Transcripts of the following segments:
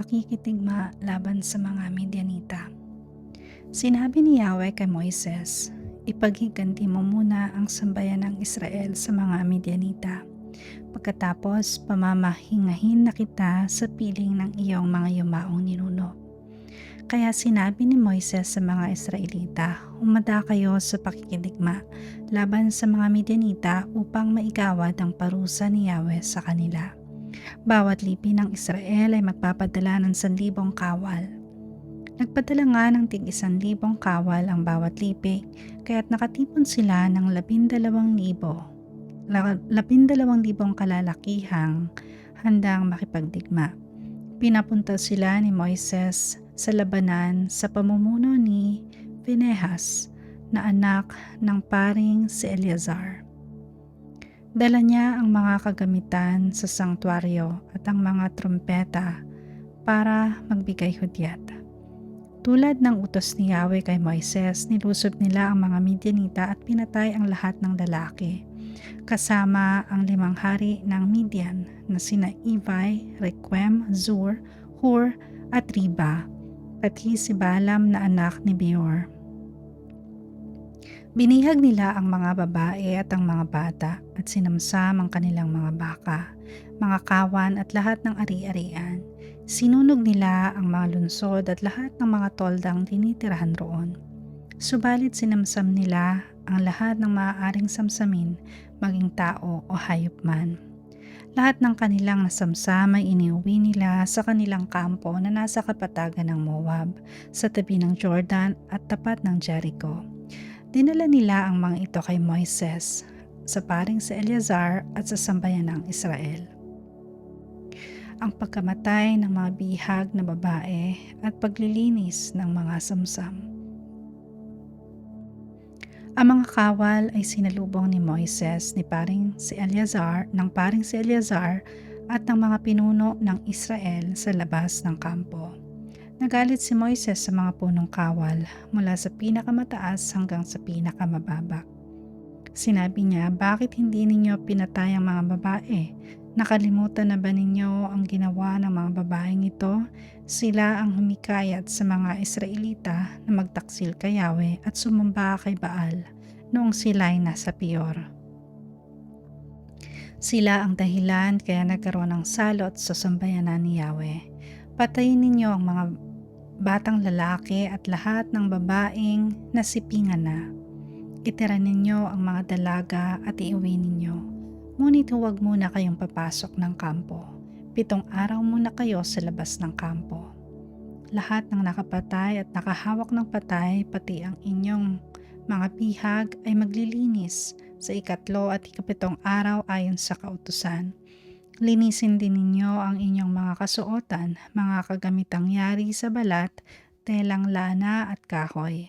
pakikitigma laban sa mga Midianita. Sinabi ni Yahweh kay Moises, Ipaghiganti mo muna ang sambayan ng Israel sa mga Midianita. Pagkatapos, pamamahingahin na kita sa piling ng iyong mga yumaong ninuno. Kaya sinabi ni Moises sa mga Israelita, Umada kayo sa pakikidigma laban sa mga Midianita upang maigawad ang parusa ni Yahweh sa kanila. Bawat lipi ng Israel ay magpapadala ng sanlibong kawal. Nagpadala nga ng tig isang libong kawal ang bawat lipi, kaya't nakatipon sila ng labindalawang libo. La- labindalawang libong kalalakihang handang makipagdigma. Pinapunta sila ni Moises sa labanan sa pamumuno ni Pinehas na anak ng paring si Eleazar. Dala niya ang mga kagamitan sa sangtuaryo at ang mga trumpeta para magbigay hudyat. Tulad ng utos ni Yahweh kay Moises, nilusob nila ang mga Midianita at pinatay ang lahat ng lalaki, kasama ang limang hari ng Midian na sina Ivai, Requem, Zur, Hur at Riba, pati si Balaam na anak ni Beor. Binihag nila ang mga babae at ang mga bata at sinamsam ang kanilang mga baka, mga kawan at lahat ng ari-arian. Sinunog nila ang mga lunsod at lahat ng mga toldang tinitirahan roon. Subalit sinamsam nila ang lahat ng maaaring samsamin, maging tao o hayop man. Lahat ng kanilang nasamsam ay iniuwi nila sa kanilang kampo na nasa kapatagan ng Moab, sa tabi ng Jordan at tapat ng Jericho. Dinala nila ang mga ito kay Moises, sa paring sa Eleazar at sa sambayan ng Israel. Ang pagkamatay ng mga bihag na babae at paglilinis ng mga samsam. Ang mga kawal ay sinalubong ni Moises ni paring si Eleazar ng paring si Eleazar at ng mga pinuno ng Israel sa labas ng kampo. Nagalit si Moises sa mga punong kawal mula sa pinakamataas hanggang sa pinakamababa. Sinabi niya, bakit hindi ninyo pinatay ang mga babae? Nakalimutan na ba ninyo ang ginawa ng mga babaeng ito? Sila ang humikayat sa mga Israelita na magtaksil kay Yahweh at sumamba kay Baal noong sila'y nasa Pior. Sila ang dahilan kaya nagkaroon ng salot sa sambayanan ni Yahweh. Patayin ninyo ang mga batang lalaki at lahat ng babaeng nasipingan na. Itira ninyo ang mga dalaga at iuwi ninyo. Ngunit huwag muna kayong papasok ng kampo. Pitong araw muna kayo sa labas ng kampo. Lahat ng nakapatay at nakahawak ng patay pati ang inyong mga pihag ay maglilinis sa ikatlo at ikapitong araw ayon sa kautusan Linisin din ninyo ang inyong mga kasuotan, mga kagamitang yari sa balat, telang lana at kahoy.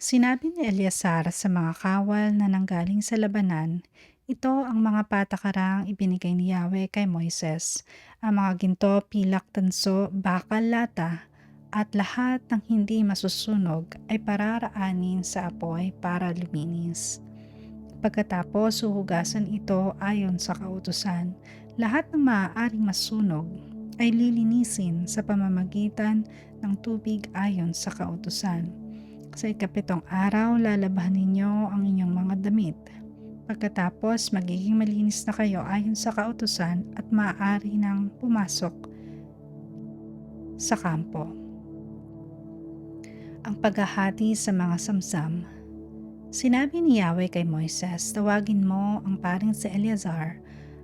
Sinabi ni Eleazar sa mga kawal na nanggaling sa labanan, ito ang mga patakarang ibinigay ni Yahweh kay Moises, ang mga ginto, pilak, tanso, bakal, lata, at lahat ng hindi masusunog ay pararaanin sa apoy para luminis. Pagkatapos uhugasan ito ayon sa kautusan, lahat ng maaaring masunog ay lilinisin sa pamamagitan ng tubig ayon sa kautusan. Sa ikapitong araw, lalabahan ninyo ang inyong mga damit. Pagkatapos, magiging malinis na kayo ayon sa kautusan at maaari nang pumasok sa kampo. Ang paghahati sa mga samsam Sinabi ni Yahweh kay Moises, tawagin mo ang paring si Eleazar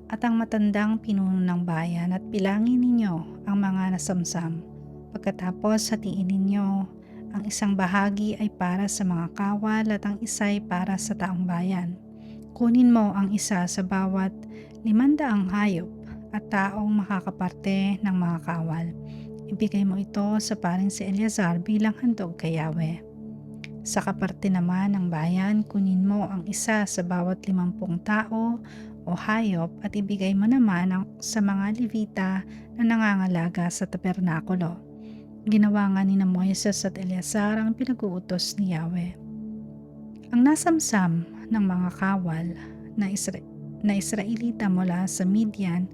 at ang matandang pinuno ng bayan at pilangin ninyo ang mga nasamsam. Pagkatapos hatiin ninyo, ang isang bahagi ay para sa mga kawal at ang isa ay para sa taong bayan. Kunin mo ang isa sa bawat limandaang hayop at taong makakaparte ng mga kawal. Ibigay mo ito sa paring si Eleazar bilang handog kay Yahweh. Sa kaparte naman ng bayan, kunin mo ang isa sa bawat limampung tao o hayop at ibigay mo naman ang, sa mga Levita na nangangalaga sa tabernakulo. Ginawa nga ni na Moises at Eleazar ang pinag-uutos ni Yahweh. Ang nasamsam ng mga kawal na, Isra- na Israelita mula sa Midian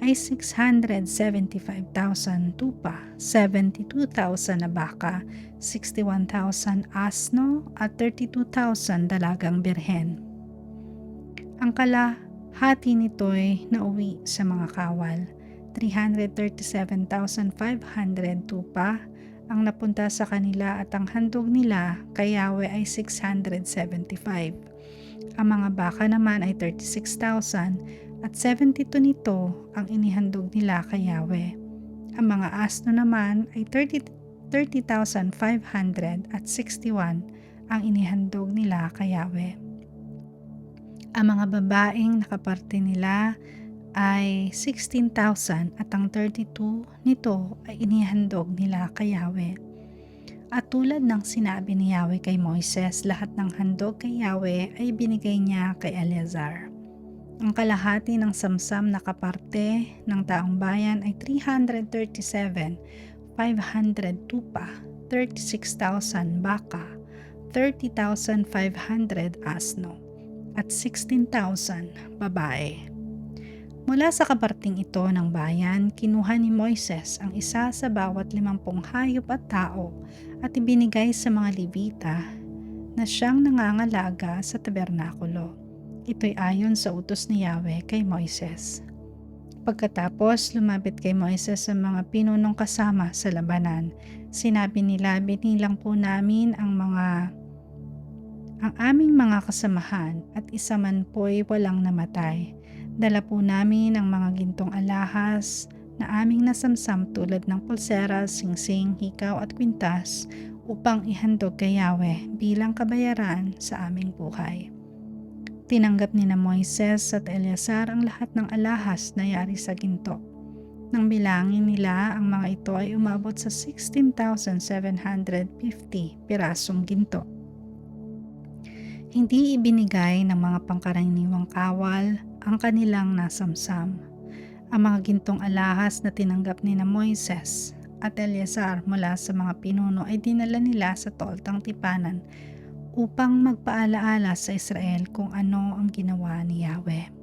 ay 675,000 tupa, 72,000 na baka, 61,000 asno at 32,000 dalagang birhen. Ang kalahati nito'y nauwi sa mga kawal. 337,500 tupa ang napunta sa kanila at ang handog nila kay Yahweh ay 675. Ang mga baka naman ay 36,000 at 72 nito ang inihandog nila kay Yahweh. Ang mga asno naman ay 30 30,500 at 61 ang inihandog nila kay Yahweh. Ang mga babaeng nakaparte nila ay 16,000 at ang 32 nito ay inihandog nila kay Yahweh. At tulad ng sinabi ni Yahweh kay Moises, lahat ng handog kay Yahweh ay binigay niya kay Eleazar. Ang kalahati ng samsam na kaparte ng taong bayan ay 337, 500 tupa, 36,000 baka, 30,500 asno, at 16,000 babae. Mula sa kaparting ito ng bayan, kinuha ni Moises ang isa sa bawat limampung hayop at tao at ibinigay sa mga Levita na siyang nangangalaga sa tabernakulo. Ito'y ayon sa utos ni Yahweh kay Moises. Pagkatapos lumapit kay Moises sa mga pinunong kasama sa labanan, sinabi nila binilang po namin ang mga ang aming mga kasamahan at isa man po'y walang namatay. Dala po namin ang mga gintong alahas na aming nasamsam tulad ng pulseras, singsing, hikaw at kwintas upang ihandog kay Yahweh bilang kabayaran sa aming buhay. Tinanggap ni na Moises at Eleazar ang lahat ng alahas na yari sa ginto. Nang bilangin nila, ang mga ito ay umabot sa 16,750 pirasong ginto. Hindi ibinigay ng mga pangkaraniwang kawal ang kanilang nasamsam. Ang mga gintong alahas na tinanggap ni na Moises at Eleazar mula sa mga pinuno ay dinala nila sa toltang tipanan upang magpaalaala sa Israel kung ano ang ginawa ni Yahweh.